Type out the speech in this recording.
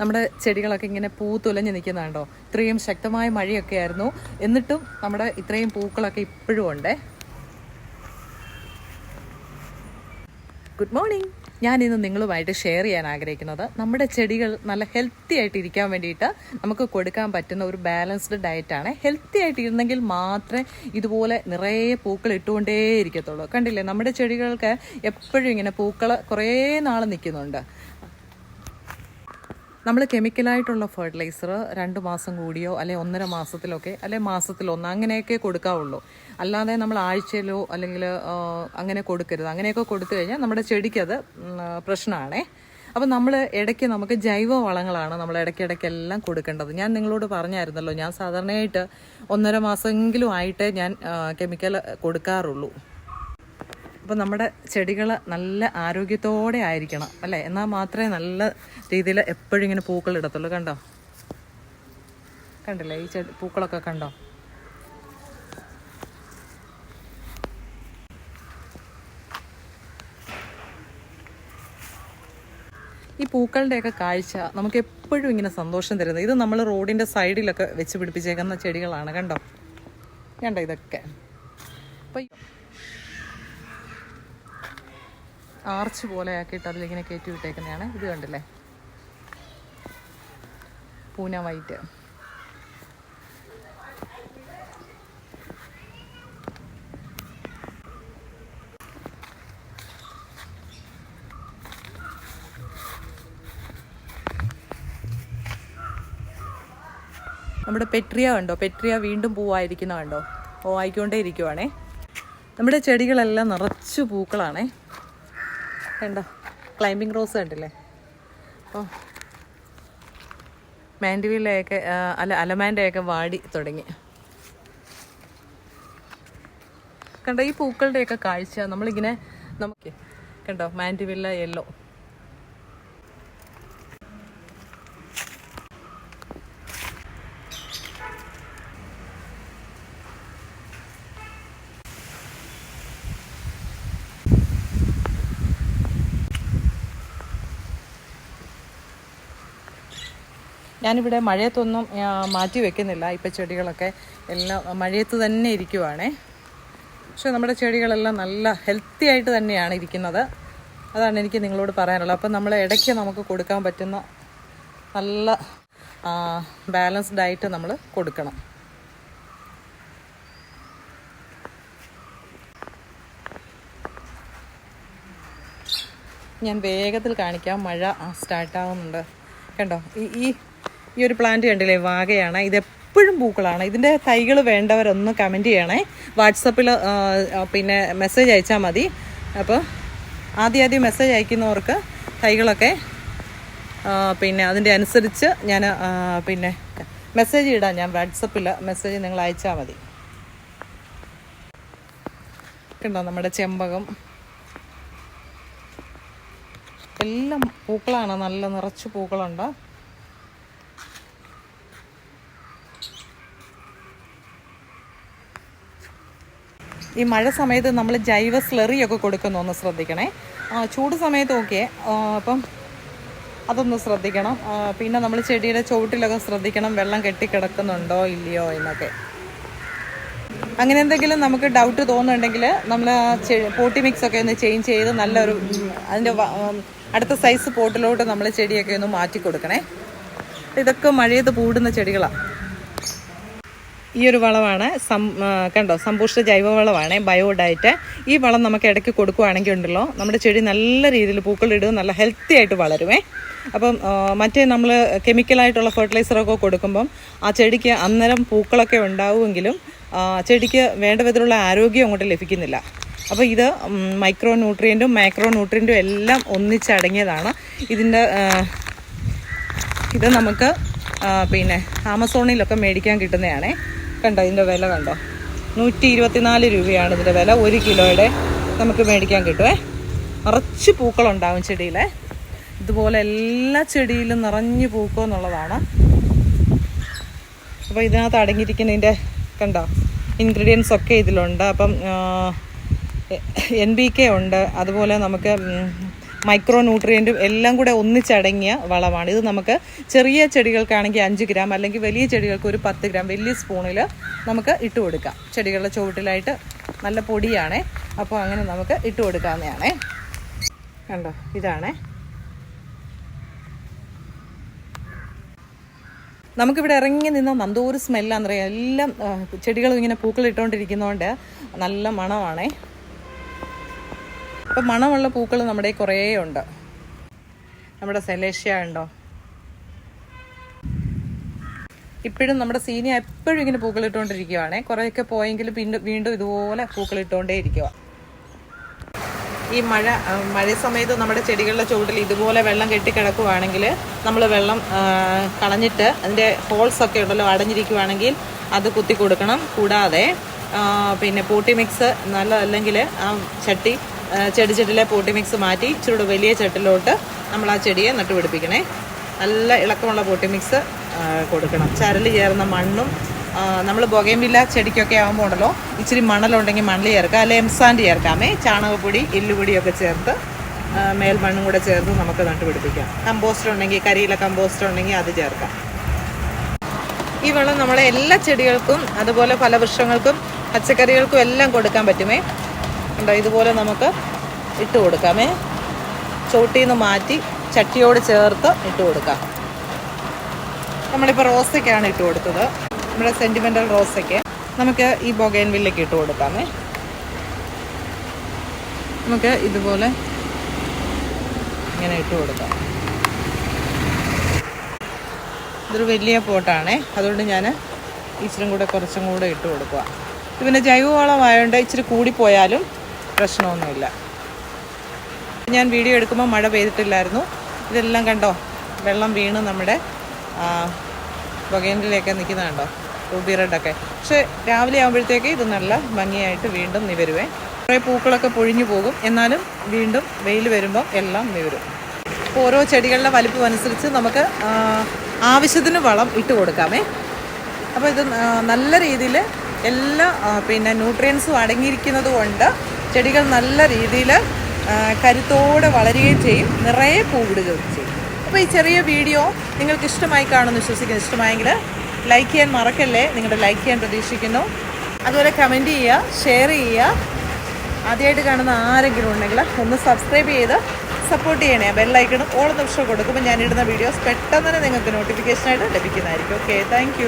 നമ്മുടെ ചെടികളൊക്കെ ഇങ്ങനെ പൂ തുലഞ്ഞ് നിൽക്കുന്നുണ്ടോ? ഇത്രയും ശക്തമായ മഴയൊക്കെ ആയിരുന്നു. എന്നിട്ടും നമ്മുടെ ഇത്രയും പൂക്കളൊക്കെ ഇപ്പോഴും ഉണ്ട്. ഗുഡ് മോർണിംഗ് ഞാൻ ഇന്ന് നിങ്ങളുമായിട്ട് ഷെയർ ചെയ്യാൻ ആഗ്രഹിക്കുന്നത് നമ്മുടെ ചെടികൾ നല്ല ഹെൽത്തി ആയിട്ട് ഇരിക്കാൻ വേണ്ടിയിട്ട് നമുക്ക് കൊടുക്കാൻ പറ്റുന്ന ഒരു ബാലൻസ്ഡ് ഡയറ്റാണ് ഹെൽത്തി ആയിട്ട് ഇരുന്നെങ്കിൽ മാത്രമേ ഇതുപോലെ നിറയെ പൂക്കൾ ഇട്ടുകൊണ്ടേ ഇരിക്കത്തുള്ളൂ കണ്ടില്ലേ? നമ്മുടെ ചെടികൾക്ക് എപ്പോഴും ഇങ്ങനെ പൂക്കൾ കുറേ നാൾ നിൽക്കുന്നുണ്ട്. നമ്മൾ കെമിക്കലായിട്ടുള്ള ഫെർട്ടിലൈസർ രണ്ട് മാസം കൂടിയോ അല്ലെ ഒന്നര മാസത്തിലൊക്കെ അല്ലെ മാസത്തിലൊന്ന് അങ്ങനെയൊക്കെ കൊടുക്കാവുള്ളൂ. അല്ലാതെ നമ്മൾ ആഴ്ചയിലോ അല്ലെങ്കിൽ അങ്ങനെ കൊടുക്കരുത്. അങ്ങനെയൊക്കെ കൊടുത്തു കഴിഞ്ഞാൽ നമ്മുടെ ചെടിക്ക് അത് പ്രശ്നമാണേ അപ്പം നമ്മൾ ഇടയ്ക്ക് നമുക്ക് ജൈവ വളങ്ങളാണ് നമ്മൾ ഇടയ്ക്കിടയ്ക്കെല്ലാം കൊടുക്കേണ്ടത്. ഞാൻ നിങ്ങളോട് പറഞ്ഞായിരുന്നല്ലോ ഞാൻ സാധാരണയായിട്ട് ഒന്നര മാസമെങ്കിലും ആയിട്ടേ ഞാൻ കെമിക്കൽ കൊടുക്കാറുള്ളൂ. അപ്പോൾ നമ്മുടെ ചെടികൾ നല്ല ആരോഗ്യത്തോടെ ആയിരിക്കണം അല്ലേ? എന്നാൽ മാത്രമേ നല്ല രീതിയിൽ എപ്പോഴും ഇങ്ങനെ പൂക്കൾ ഇടത്തുള്ളൂ. കണ്ടോ? കണ്ടില്ലേ? ഈ ചെടി പൂക്കളൊക്കെ കണ്ടോ? ഈ പൂക്കളുടെയൊക്കെ കാഴ്ച നമുക്ക് എപ്പോഴും ഇങ്ങനെ സന്തോഷം തരുന്നത്. ഇത് നമ്മൾ റോഡിന്റെ സൈഡിലൊക്കെ വെച്ച് പിടിപ്പിച്ചേക്കുന്ന ചെടികളാണ്. കണ്ടോ? കണ്ടോ ഇതൊക്കെ? അപ്പോൾ ആർച്ച് പോലെ ആക്കിയിട്ട് അതിലിങ്ങനെ കയറ്റി വിട്ടേക്കുന്നതാണ്. ഇത് കണ്ടില്ലേ? പൂന വൈറ്റ്. നമ്മുടെ പെട്രിയ കണ്ടോ? പെട്രിയ വീണ്ടും പൂവായിരിക്കുന്ന കണ്ടോ? ഓ ആയിക്കൊണ്ടേ ഇരിക്കുവാണേ നമ്മുടെ ചെടികളെല്ലാം നിറച്ചു പൂക്കളാണേ. കണ്ടോ? ക്ലൈമ്പിംഗ് റോസ് കണ്ടില്ലേ? ഓ. മാൻഡിവിലയൊക്കെ അല്ല അലമാന്റെയൊക്കെ വാടി തുടങ്ങി. കണ്ടോ ഈ പൂക്കളുടെയൊക്കെ കാഴ്ച നമ്മളിങ്ങനെ നമുക്ക് കണ്ടോ മാൻഡിവില്ല യെല്ലോ. ഞാനിവിടെ മഴയത്തൊന്നും മാറ്റി വെക്കുന്നില്ല. ഇപ്പം ചെടികളൊക്കെ എല്ലാം മഴയത്ത് തന്നെ ഇരിക്കുവാണേ. പക്ഷേ നമ്മുടെ ചെടികളെല്ലാം നല്ല ഹെൽത്തി ആയിട്ട് തന്നെയാണ് ഇരിക്കുന്നത്. അതാണ് എനിക്ക് നിങ്ങളോട് പറയാനുള്ളത്. അപ്പം നമ്മൾ ഇടയ്ക്ക് നമുക്ക് കൊടുക്കാൻ പറ്റുന്ന നല്ല ബാലൻസ്ഡ് ആയിട്ട് നമ്മൾ കൊടുക്കണം. ഞാൻ വേഗത്തിൽ കാണിക്കാം. മഴ സ്റ്റാർട്ടാവുന്നുണ്ട് കണ്ടോ? ഈ ഈ ഈ ഒരു പ്ലാന്റ് കണ്ടില്ലേ വാഗയാണ്. ഇത് എപ്പോഴും പൂക്കളാണ്. ഇതിന്റെ തൈകൾ വേണ്ടവരൊന്ന് കമന്റ് ചെയ്യണേ. വാട്സപ്പിൽ പിന്നെ മെസ്സേജ് അയച്ചാൽ മതി. അപ്പോൾ ആദ്യം ആദ്യം മെസ്സേജ് അയക്കുന്നവർക്ക് തൈകളൊക്കെ പിന്നെ അതിന്റെ അനുസരിച്ച് ഞാൻ പിന്നെ മെസ്സേജ് ഇടാം. ഞാൻ വാട്സപ്പിൽ മെസ്സേജ് നിങ്ങൾ അയച്ചാൽ മതി. കണ്ടോ നമ്മുടെ ചെമ്പകം? എല്ലാം പൂക്കളാണ്. നല്ല നിറച്ച് പൂക്കളുണ്ട്. ഈ മഴ സമയത്ത് നമ്മൾ ജൈവ സ്ലെറിയൊക്കെ കൊടുക്കുന്നു ഒന്ന് ശ്രദ്ധിക്കണേ. ചൂട് സമയത്ത് ഓക്കെ അപ്പം അതൊന്ന് ശ്രദ്ധിക്കണം. പിന്നെ നമ്മൾ ചെടിയുടെ ചുവട്ടിലൊക്കെ ശ്രദ്ധിക്കണം. വെള്ളം കെട്ടിക്കിടക്കുന്നുണ്ടോ ഇല്ലയോ എന്നൊക്കെ. അങ്ങനെ എന്തെങ്കിലും നമുക്ക് ഡൗട്ട് തോന്നുന്നുണ്ടെങ്കിൽ നമ്മൾ പോട്ടി മിക്സ് ഒക്കെ ഒന്ന് ചേഞ്ച് ചെയ്ത് നല്ലൊരു അതിന്റെ അടുത്ത സൈസ് പോട്ടിലോട്ട് നമ്മൾ ചെടിയൊക്കെ ഒന്ന് മാറ്റി കൊടുക്കണേ. ഇതൊക്കെ മഴയത്ത് പൂടുന്ന ചെടികളാണ് ഈ ഒരു വളമാണ് സം കണ്ടോ സമ്പുഷ്ട ജൈവ വളമാണ് ബയോ ഈ വളം നമുക്ക് ഇടയ്ക്ക് കൊടുക്കുകയാണെങ്കിൽ ഉണ്ടല്ലോ നമ്മുടെ ചെടി നല്ല രീതിയിൽ പൂക്കളിടും നല്ല ഹെൽത്തി ആയിട്ട് വളരുമേ അപ്പം മറ്റേ നമ്മൾ കെമിക്കലായിട്ടുള്ള ഫെർട്ടിലൈസറൊക്കെ കൊടുക്കുമ്പം ആ ചെടിക്ക് അന്നേരം പൂക്കളൊക്കെ ഉണ്ടാവുമെങ്കിലും ചെടിക്ക് വേണ്ട വിധത്തിലുള്ള ആരോഗ്യം അങ്ങോട്ട് ലഭിക്കുന്നില്ല. അപ്പോൾ ഇത് മൈക്രോ ന്യൂട്രിയന്റും മൈക്രോ ന്യൂട്രിയന്റും എല്ലാം ഒന്നിച്ചടങ്ങിയതാണ് ഇതിന്റെ ഇത് നമുക്ക് പിന്നെ ആമസോണിലൊക്കെ മേടിക്കാൻ കിട്ടുന്നതാണേ. കണ്ടോ? ഇതിന്റെ വില കണ്ടോ? നൂറ്റി ഇരുപത്തിനാല് രൂപയാണ് ഇതിന്റെ വില. ഒരു കിലോയുടെ നമുക്ക് മേടിക്കാൻ കിട്ടുമേ നിറച്ച് പൂക്കളുണ്ടാവും ചെടിയിലെ. ഇതുപോലെ എല്ലാ ചെടിയിലും നിറഞ്ഞു പൂക്കും എന്നുള്ളതാണ്. അപ്പോൾ ഇതിനകത്ത് അടങ്ങിയിരിക്കുന്നതിന്റെ കണ്ടോ? ഇൻഗ്രീഡിയൻസ് ഒക്കെ ഇതിലുണ്ട്. അപ്പം എൻ ബി കെ ഉണ്ട്. അതുപോലെ നമുക്ക് മൈക്രോ ന്യൂട്രിയന്റും എല്ലാം കൂടെ ഒന്നിച്ചടങ്ങിയ വളമാണ്. ഇത് നമുക്ക് ചെറിയ ചെടികൾക്കാണെങ്കിൽ അഞ്ച് ഗ്രാം അല്ലെങ്കിൽ വലിയ ചെടികൾക്ക് ഒരു പത്ത് ഗ്രാം വലിയ സ്പൂണിൽ നമുക്ക് ഇട്ട് കൊടുക്കാം. ചെടികളുടെ ചുവട്ടിലായിട്ട് നല്ല പൊടിയാണേ. അപ്പോൾ അങ്ങനെ നമുക്ക് ഇട്ട് കൊടുക്കാവുന്നതാണേ. കണ്ടോ? ഇതാണേ. നമുക്കിവിടെ ഇറങ്ങി നിന്ന നന്തൂര് സ്മെല്ലാന്നറിയാം എല്ലാം ചെടികളും ഇങ്ങനെ പൂക്കളിട്ടുകൊണ്ടിരിക്കുന്നതുകൊണ്ട് നല്ല മണമാണേ. ഇപ്പം മണമുള്ള പൂക്കൾ നമ്മുടെ കുറേ ഉണ്ട്. നമ്മുടെ സെലേഷ്യ ഉണ്ടോ? ഇപ്പോഴും നമ്മുടെ സീനിയ എപ്പോഴും ഇങ്ങനെ പൂക്കളിട്ടുകൊണ്ടിരിക്കുവാണേ കുറേയൊക്കെ പോയെങ്കിലും പിന്നെ വീണ്ടും ഇതുപോലെ പൂക്കളിട്ടുകൊണ്ടേ ഇരിക്കുക ഈ മഴ മഴ സമയത്ത് നമ്മുടെ ചെടികളുടെ ചുവട്ടിൽ ഇതുപോലെ വെള്ളം കെട്ടിക്കിടക്കുവാണെങ്കിൽ നമ്മൾ വെള്ളം കളഞ്ഞിട്ട് അതിന്റെ ഹോൾസ് ഒക്കെ ഉണ്ടല്ലോ അടഞ്ഞിരിക്കുവാണെങ്കിൽ അത് കുത്തി കൊടുക്കണം. കൂടാതെ പിന്നെ പൂട്ടി മിക്സ് നല്ലതല്ലെങ്കിൽ ആ ചട്ടി ചെടിച്ചട്ടിലെ പോട്ടി മിക്സ് മാറ്റി ഇച്ചിരി വലിയ ചട്ടിലോട്ട് നമ്മൾ ആ ചെടിയെ നട്ടുപിടിപ്പിക്കണേ. നല്ല ഇളക്കമുള്ള പോട്ടി മിക്സ് കൊടുക്കണം. ചരൽ ചേർന്ന മണ്ണും നമ്മൾ ബൊഗേമില്ല ചെടിക്കൊക്കെ ആകുമ്പോൾ ഉണ്ടല്ലോ ഇച്ചിരി മണലുണ്ടെങ്കിൽ മണൽ ചേർക്കാം അല്ലെങ്കിൽ എംസാൻഡ് ചേർക്കാമേ ചാണകപ്പൊടി എല്ലുപൊടിയൊക്കെ ചേർത്ത് മേൽമണ്ണും കൂടെ ചേർത്ത് നമുക്ക് നട്ടുപിടിപ്പിക്കാം. കമ്പോസ്റ്റർ ഉണ്ടെങ്കിൽ കരിയില കമ്പോസ്റ്റർ ഉണ്ടെങ്കിൽ അത് ചേർക്കാം. ഈ വെള്ളം നമ്മളെ എല്ലാ ചെടികൾക്കും അതുപോലെ ഫലവൃക്ഷങ്ങൾക്കും പച്ചക്കറികൾക്കും എല്ലാം കൊടുക്കാൻ പറ്റുമേ. ഉണ്ടോ ഇതുപോലെ നമുക്ക് ഇട്ട് കൊടുക്കാമേ ചോട്ടിൽ നിന്ന് മാറ്റി ചട്ടിയോട് ചേർത്ത് ഇട്ട് കൊടുക്കാം. നമ്മളിപ്പോൾ റോസയ്ക്കാണ് ഇട്ട് കൊടുത്തത്. നമ്മുടെ സെന്റിമെന്റൽ റോസയ്ക്ക് നമുക്ക് ഈ ബൊഗൈൻവില്ലയ്ക്ക് ഇട്ട് കൊടുക്കാമേ നമുക്ക് ഇതുപോലെ ഇങ്ങനെ ഇട്ട് കൊടുക്കാം. ഇതൊരു വലിയ പോട്ടാണേ. അതുകൊണ്ട് ഞാൻ ഇച്ചിരി കൂടെ കുറച്ചും കൂടെ ഇട്ട് കൊടുക്കുക. പിന്നെ ജൈവവളമായതുകൊണ്ട് ഇച്ചിരി കൂടിപ്പോയാലും പ്രശ്നമൊന്നുമില്ല. ഞാൻ വീഡിയോ എടുക്കുമ്പോൾ മഴ പെയ്തിട്ടില്ലായിരുന്നു. ഇതെല്ലാം കണ്ടോ? വെള്ളം വീണ് നമ്മുടെ ബൊഗേൻഡിലേക്ക് നിൽക്കുന്ന കണ്ടോ റൂബി റെഡൊക്കെ. പക്ഷേ രാവിലെ ആകുമ്പോഴത്തേക്ക് ഇത് നല്ല ഭംഗിയായിട്ട് വീണ്ടും നിവരുവേ. കുറേ പൂക്കളൊക്കെ പൊഴിഞ്ഞു പോകും. എന്നാലും വീണ്ടും വെയിൽ വരുമ്പോൾ എല്ലാം നിവരും. അപ്പോൾ ഓരോ ചെടികളുടെ വലിപ്പം അനുസരിച്ച് നമുക്ക് ആവശ്യത്തിന് വളം ഇട്ട് കൊടുക്കാമേ. അപ്പോൾ ഇത് നല്ല രീതിയിൽ എല്ലാ പിന്നെ ന്യൂട്രിയൻസും അടങ്ങിയിരിക്കുന്നത് കൊണ്ട് ചെടികൾ നല്ല രീതിയിൽ കരുത്തോടെ വളരുകയും ചെയ്യും. നിറയെ പൂവിടുകയും ചെയ്യും. അപ്പോൾ ഈ ചെറിയ വീഡിയോ നിങ്ങൾക്ക് ഇഷ്ടമായി കാണുമെന്ന് വിശ്വസിക്കുന്നു. ഇഷ്ടമായെങ്കിൽ ലൈക്ക് ചെയ്യാൻ മറക്കല്ലേ? നിങ്ങളുടെ ലൈക്ക് ചെയ്യാൻ പ്രതീക്ഷിക്കുന്നു. അതുപോലെ കമന്റ് ചെയ്യുക ഷെയർ ചെയ്യുക. ആദ്യമായിട്ട് കാണുന്ന ആരെങ്കിലും ഉണ്ടെങ്കിൽ ഒന്ന് സബ്സ്ക്രൈബ് ചെയ്ത് സപ്പോർട്ട് ചെയ്യണേ. ബെല്ലൈക്കണം ഓൾ നിമിഷം കൊടുക്കുമ്പോൾ ഞാനിടുന്ന വീഡിയോസ് പെട്ടെന്ന് തന്നെ നിങ്ങൾക്ക് നോട്ടിഫിക്കേഷനായിട്ട് ലഭിക്കുന്നതായിരിക്കും. Okay thank